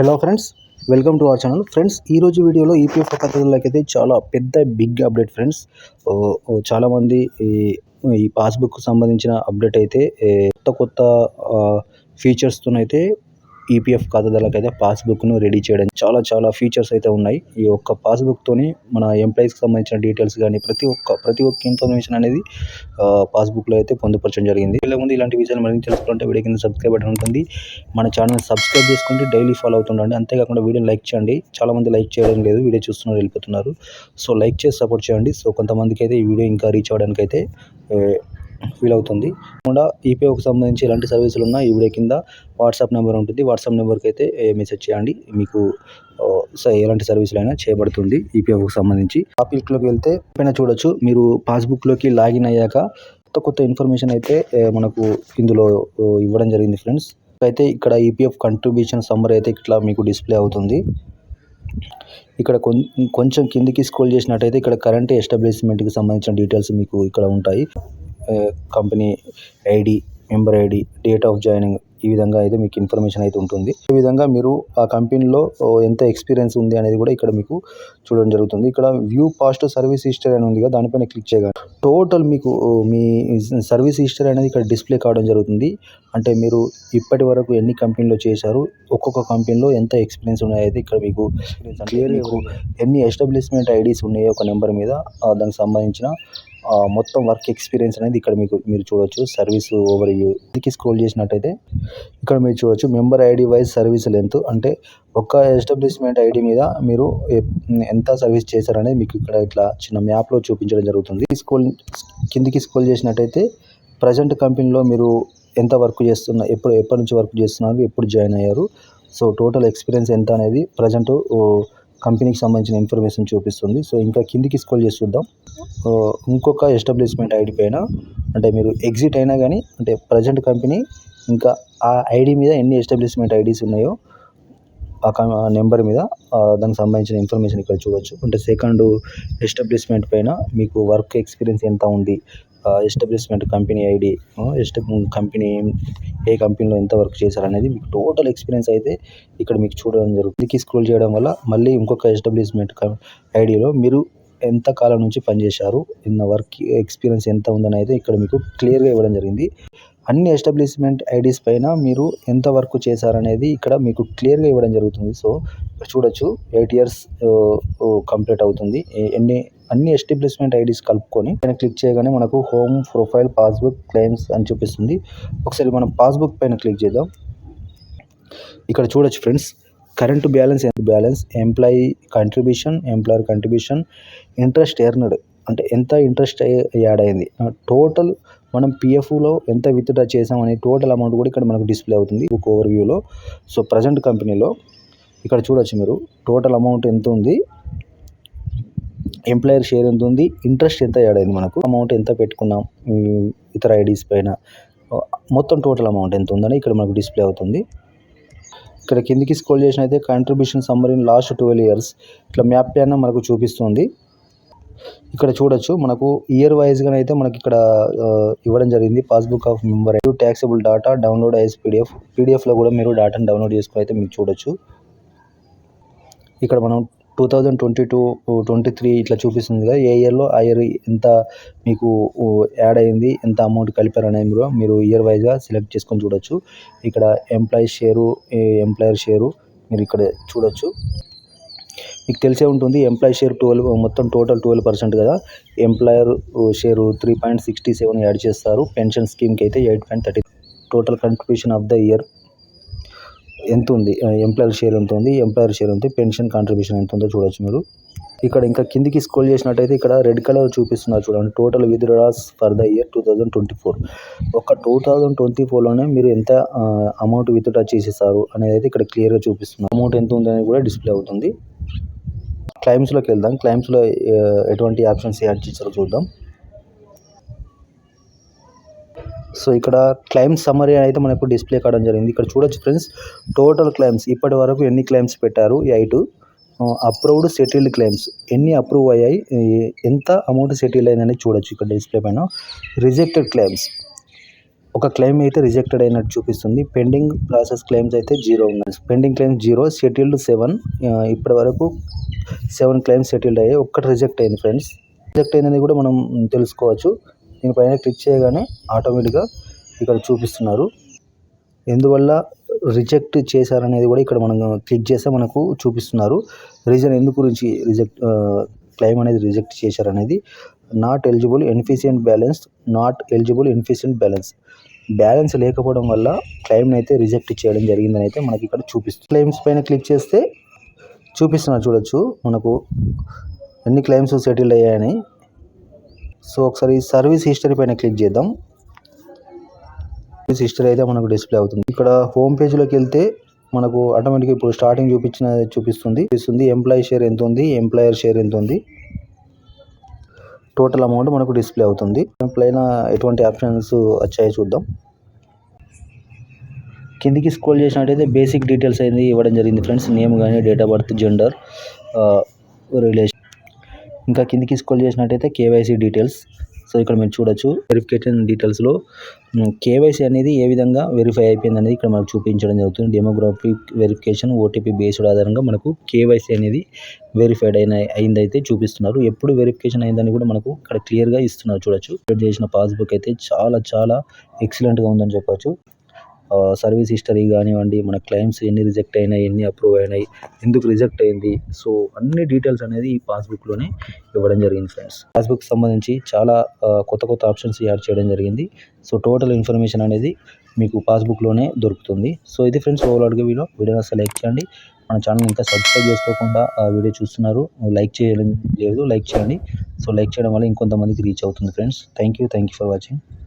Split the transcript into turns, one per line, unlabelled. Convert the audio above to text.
Hello friends welcome to our channel friends ఈరోజు వీడియోలో EPF పద్ధతులకైతే అయితే చాలా పెద్ద బిగ్ అప్డేట్ ఫ్రెండ్స్ ఓ, చాలామంది ఈ ఈ పాస్బుక్ సంబంధించిన అప్డేట్ అయితే కొత్త కొత్త కొత్త ఫీచర్స్తోనైతే ఈపీఎఫ్ ఖాతాదారులకు అయితే పాస్బుక్ను రెడీ చేయడం చాలా చాలా ఫీచర్స్ అయితే ఉన్నాయి. ఈ ఒక్క పాస్బుక్తోనే మన ఎంప్లాయీస్కి సంబంధించిన డీటెయిల్స్ కానీ ప్రతి ఒక్క ప్రతి ఒక్క ఇన్ఫర్మేషన్ అనేది పాస్బుక్లో అయితే పొందుపరచడం జరిగింది. ఇలా ముందు ఇలాంటి విషయాలు మరింత తెలుసుకుంటే వీడియో కింద సబ్స్క్రైబ్ బటన్ ఉంటుంది. మన ఛానల్ సబ్స్క్రైబ్ చేసుకుంటే డైలీ ఫాలో అవుతుండండి. అంతేకాకుండా వీడియోని లైక్ చేయండి. చాలామంది లైక్ చేయడం లేదు. వీడియో చూస్తున్నారు వెళ్ళిపోతున్నారు. సో లైక్ చేసి సపోర్ట్ చేయండి. సో కొంతమందికి అయితే ఈ వీడియో ఇంకా రీచ్ అవ్వడానికి అయితే ఫీల్ అవుతుంది. కాకుండా ఈపీఓకి సంబంధించి ఎలాంటి సర్వీసులు ఉన్నా ఈ వీడియో కింద వాట్సాప్ నెంబర్ ఉంటుంది. వాట్సాప్ నెంబర్కి అయితే మెసేజ్ చేయండి. మీకు ఎలాంటి సర్వీసులు అయినా చేయబడుతుంది ఈపీఎఫ్కి సంబంధించి. టాపిక్లోకి వెళ్తే పైన చూడొచ్చు. మీరు పాస్బుక్లోకి లాగిన్ అయ్యాక కొత్త కొత్త ఇన్ఫర్మేషన్ అయితే మనకు ఇందులో ఇవ్వడం జరిగింది ఫ్రెండ్స్. అయితే ఇక్కడ ఈపీఎఫ్ కంట్రిబ్యూషన్ సమ్మర్ అయితే ఇట్లా మీకు డిస్ప్లే అవుతుంది. ఇక్కడ కొం- కొంచెం కిందికి స్క్రోల్ చేసినట్టయితే ఇక్కడ కరెంట్ ఎస్టాబ్లిష్మెంట్కి సంబంధించిన డీటెయిల్స్ మీకు ఇక్కడ ఉంటాయి. Company ID member ID date of joining ఈ విధంగా అయితే మీకు ఇన్ఫర్మేషన్ అయితే ఉంటుంది. ఈ విధంగా మీరు ఆ కంపెనీలో ఎంత ఎక్స్పీరియన్స్ ఉంది అనేది కూడా ఇక్కడ మీకు చూడడం జరుగుతుంది. ఇక్కడ వ్యూ పాస్ట్ సర్వీస్ హిస్టరీ అని ఉంది కదా దానిపైన క్లిక్ చేయగా టోటల్ మీకు మీ సర్వీస్ హిస్టరీ అనేది ఇక్కడ డిస్ప్లే కావడం జరుగుతుంది. అంటే మీరు ఇప్పటి వరకు ఎన్ని కంపెనీలో చేశారు ఒక్కొక్క కంపెనీలో ఎంత ఎక్స్పీరియన్స్ ఉన్నాయో అయితే ఇక్కడ మీకు క్లియర్ మీకు ఎన్ని ఎస్టాబ్లిష్మెంట్ ఐడీస్ ఉన్నాయో ఒక నెంబర్ మీద దానికి సంబంధించిన మొత్తం వర్క్ ఎక్స్పీరియన్స్ అనేది ఇక్కడ మీకు మీరు చూడొచ్చు. సర్వీస్ ఓవర్ వ్యూ ఇది స్క్రోల్ చేసినట్టయితే ఇక్కడ మీరు చూడొచ్చు. Member ID wise service length అంటే ఒక్క ఎస్టాబ్లిష్మెంట్ ఐడి మీద మీరు ఎంత సర్వీస్ చేశారనేది మీకు ఇక్కడ ఇట్లా చిన్న మ్యాప్లో చూపించడం జరుగుతుంది. స్క్రోల్ కిందికి స్క్రోల్ చేసినట్టయితే ప్రజెంట్ కంపెనీలో మీరు ఎంత వర్క్ చేస్తున్న ఎప్పుడు ఎప్పటి నుంచి వర్క్ చేస్తున్నారు ఎప్పుడు జాయిన్ అయ్యారు. సో టోటల్ ఎక్స్పీరియన్స్ ఎంత అనేది ప్రజెంట్ కంపెనీకి సంబంధించిన ఇన్ఫర్మేషన్ చూపిస్తుంది. సో ఇంకా కిందికి స్క్రోల్ చేసి చూద్దాం. ఇంకొక ఎస్టాబ్లిష్మెంట్ ఐడి పైన అంటే మీరు ఎగ్జిట్ అయినా కానీ అంటే ప్రజెంట్ కంపెనీ ఇంకా ఆ ఐడి మీద ఎన్ని ఎస్టాబ్లిష్మెంట్ ఐడీస్ ఉన్నాయో ఆ నెంబర్ మీద దానికి సంబంధించిన ఇన్ఫర్మేషన్ ఇక్కడ చూడొచ్చు. అంటే సెకండ్ ఎస్టాబ్లిష్మెంట్ పైన మీకు వర్క్ ఎక్స్పీరియన్స్ ఎంత ఉంది? ఎస్టాబ్లిష్మెంట్ కంపెనీ ఐడి కంపెనీ ఏ కంపెనీలో ఎంత వర్క్ చేశారు అనేది మీకు టోటల్ ఎక్స్పీరియన్స్ అయితే ఇక్కడ మీకు చూడడం జరుగుతుంది. స్క్రోల్ చేయడం వల్ల మళ్ళీ ఇంకొక ఎస్టాబ్లిష్మెంట్ ఐడిలో మీరు ఎంత కాలం నుంచి పనిచేశారు ఇన్న వర్క్ ఎక్స్పీరియన్స్ ఎంత ఉందని అయితే ఇక్కడ మీకు క్లియర్గా ఇవ్వడం జరిగింది. అన్ని ఎస్టాబ్లిష్మెంట్ ఐడీస్ పైన మీరు ఎంత వర్క్ చేశారనేది ఇక్కడ మీకు క్లియర్గా ఇవ్వడం జరుగుతుంది. సో చూడొచ్చు ఎయిట్ ఇయర్స్ కంప్లీట్ అవుతుంది. ఎన్ని అన్ని ఎస్టాబ్లిష్మెంట్ ఐడీస్ కలుపుకొని పైన క్లిక్ చేయగానే మనకు హోమ్ ప్రొఫైల్ పాస్బుక్ క్లెయిమ్స్ అని చూపిస్తుంది. ఒకసారి మనం పాస్బుక్ పైన క్లిక్ చేద్దాం. ఇక్కడ చూడొచ్చు ఫ్రెండ్స్ కరెంట్ బ్యాలెన్స్ ఎంత? Balance employee contribution employer contribution interest earned అంటే ఎంత ఇంట్రెస్ట్ యాడ్ అయింది టోటల్ మనం పిఎఫ్లో ఎంత విత్డ్రా చేసాం టోటల్ అమౌంట్ కూడా ఇక్కడ మనకు డిస్ప్లే అవుతుంది బుక్ ఓవర్ వ్యూలో సో ప్రజెంట్ కంపెనీలో ఇక్కడ చూడొచ్చు మీరు టోటల్ అమౌంట్ ఎంత ఉంది? ఎంప్లాయర్ షేర్ ఎంత ఉంది? ఇంట్రెస్ట్ ఎంత యాడ్ అయింది మనకు? అమౌంట్ ఎంత పెట్టుకున్నాం? ఇతర ఐడీస్ పైన? మొత్తం టోటల్ అమౌంట్ ఎంత ఉందని ఇక్కడ మనకు డిస్ప్లే అవుతుంది. ఇక్కడ కిందికి స్క్రోల్ అయితే contribution summary in last twelve years ఇట్లా మ్యాప్ పైన మనకు చూపిస్తుంది. ఇక్కడ చూడొచ్చు మనకు ఇయర్ వైజ్గా అయితే మనకి ఇక్కడ ఇవ్వడం జరిగింది. Passbook of member taxable data download as PDF పీడిఎఫ్లో కూడా మీరు డాటాను డౌన్లోడ్ చేసుకుని అయితే మీరు చూడొచ్చు. ఇక్కడ మనం two thousand twenty two twenty three ఇట్లా చూపిస్తుంది కదా ఏ ఇయర్లో ఆ ఇయర్ ఎంత మీకు యాడ్ అయింది ఎంత అమౌంట్ కలిపారు అనేది కూడా మీరు ఇయర్ వైజ్గా సెలెక్ట్ చేసుకొని చూడొచ్చు. ఇక్కడ ఎంప్లాయీ షేరు ఎంప్లాయర్ షేరు మీరు ఇక్కడ చూడొచ్చు. మీకు తెలిసే ఉంటుంది ఎంప్లాయీ షేర్ ట్వెల్వ్ మొత్తం టోటల్ ట్వెల్వ్ పర్సెంట్ కదా. Employer share three point sixty seven add చేస్తారు. పెన్షన్ స్కీమ్కి అయితే eight point thirty total contribution of the year ఎంత ఉంది ఎంప్లాయర్ షేర్ ఎంత ఉంది ఎంప్లాయర్ షేర్ ఉంది పెన్షన్ కాంట్రిబ్యూషన్ ఎంత ఉందో చూడొచ్చు మీరు. ఇక్కడ ఇంకా కిందికి స్క్రోల్ చేసినట్టయితే ఇక్కడ రెడ్ కలర్ చూపిస్తున్నారు చూడండి. Total withdrawals for the year two thousand twenty four ఒక టూ థౌజండ్ ట్వంటీ ఫోర్లోనే మీరు ఎంత అమౌంట్ విత్డ్రా చేసేసారు అనేది అయితే ఇక్కడ క్లియర్గా చూపిస్తున్నారు. అమౌంట్ ఎంత ఉంది అనేది కూడా డిస్ప్లే అవుతుంది. క్లైమ్స్లోకి వెళ్దాం. క్లైమ్స్లో ఎటువంటి ఆప్షన్స్ యాడ్ చేశారో చూద్దాం. సో ఇక్కడ క్లైమ్స్ సమ్మరీ అయితే మనకు డిస్ప్లే కావడం జరిగింది. ఇక్కడ చూడొచ్చు ఫ్రెండ్స్ టోటల్ క్లైమ్స్ ఇప్పటి వరకు ఎన్ని క్లైమ్స్ పెట్టారు? ఎయిట్ అప్రూవ్డ్ సెటిల్డ్ క్లైమ్స్ ఎన్ని అప్రూవ్ అయ్యాయి? ఎంత అమౌంట్ సెటిల్ అయిందని చూడొచ్చు ఇక్కడ డిస్ప్లే పైన. రిజెక్టెడ్ క్లైమ్స్ ఒక క్లెయిమ్ అయితే రిజెక్టెడ్ అయినట్టు చూపిస్తుంది. పెండింగ్ ప్రాసెస్ క్లెయిమ్స్ అయితే జీరో ఉన్నాయి. Pending claims zero settled seven ఇప్పటి వరకు సెవెన్ క్లెయిమ్స్ సెటిల్డ్ అయ్యాయి. ఒక్కటి రిజెక్ట్ అయింది ఫ్రెండ్స్ రిజెక్ట్ అయిందని కూడా మనం తెలుసుకోవచ్చు. దీనిపైన క్లిక్ చేయగానే ఆటోమేటిక్గా ఇక్కడ చూపిస్తున్నారు. ఎందువల్ల రిజెక్ట్ చేశారనేది కూడా ఇక్కడ మనం క్లిక్ చేస్తే మనకు చూపిస్తున్నారు. రీజన్ ఎందు గురించి రిజెక్ట్ క్లెయిమ్ అనేది రిజెక్ట్ చేశారనేది. Not eligible insufficient balance not eligible insufficient balance balance లేకపోవడం వల్ల క్లెయిమ్ని అయితే రిజెక్ట్ చేయడం జరిగిందని అయితే మనకి ఇక్కడ చూపిస్తుంది క్లెయిమ్స్ పైన క్లిక్ చేస్తే చూపిస్తున్నారు చూడొచ్చు. మనకు ఎన్ని క్లెయిమ్స్ సెటిల్ అయ్యాయని. సో ఒకసారి సర్వీస్ హిస్టరీ పైన క్లిక్ చేద్దాం. సర్వీస్ హిస్టరీ అయితే మనకు డిస్ప్లే అవుతుంది. ఇక్కడ హోమ్ పేజ్లోకి వెళ్తే మనకు ఆటోమేటిక్గా ఇప్పుడు స్టార్టింగ్ చూపించిన చూపిస్తుంది. చూపిస్తుంది ఎంప్లాయీ షేర్ ఎంత ఉంది ఎంప్లాయర్ షేర్ ఎంత ఉంది. టోటల్ అమౌంట్ మనకు డిస్ప్లే అవుతుంది. పైన ఎటువంటి ఆప్షన్స్ వచ్చాయో చూద్దాం. కిందికి స్క్రోల్ చేసినట్టయితే బేసిక్ డీటెయిల్స్ అనేది ఇవ్వడం జరిగింది ఫ్రెండ్స్. నేమ్ కానీ date of birth gender relation. ఇంకా కిందికి స్క్రోల్ చేసినట్టయితే కేవైసీ డీటెయిల్స్ సో ఇక్కడ మీరు చూడొచ్చు వెరిఫికేషన్ డీటెయిల్స్లో కేవైసీ అనేది ఏ విధంగా వెరిఫై అయిపోయింది అనేది ఇక్కడ మనకు చూపించడం జరుగుతుంది. డెమోగ్రాఫిక్ వెరిఫికేషన్ ఓటీపీ బేస్డ్ ఆధారంగా మనకు కేవైసీ అనేది వెరిఫైడ్ అయిన అయిందైతే చూపిస్తున్నారు. ఎప్పుడు వెరిఫికేషన్ అయిందని కూడా మనకు ఇక్కడ క్లియర్గా ఇస్తున్నారు చూడొచ్చు. చేసిన పాస్బుక్ అయితే చాలా చాలా ఎక్సలెంట్గా ఉందని చెప్పొచ్చు. సర్వీస్ హిస్టరీ కానివ్వండి మన క్లెయిమ్స్ ఎన్ని రిజెక్ట్ అయినాయి ఎన్ని అప్రూవ్ అయినాయి ఎందుకు రిజెక్ట్ అయింది సో అన్ని డీటెయిల్స్ అనేది ఈ పాస్బుక్లోనే ఇవ్వడం జరిగింది ఫ్రెండ్స్ పాస్బుక్ సంబంధించి చాలా కొత్త కొత్త ఆప్షన్స్ యాడ్ చేయడం జరిగింది. సో టోటల్ ఇన్ఫర్మేషన్ అనేది మీకు పాస్బుక్లోనే దొరుకుతుంది. సో ఇది ఫ్రెండ్స్ ఓవరాల్గా వీడియో. వీడియోని అసలు లైక్ చేయండి. మన ఛానల్ ఇంకా సబ్స్క్రైబ్ చేసుకోకుండా వీడియో చూస్తున్నారు లైక్ చేయడం లేదు లైక్ చేయండి. సో లైక్ చేయడం వల్ల ఇంకొంతమందికి రీచ్ అవుతుంది friends thank you thank you for watching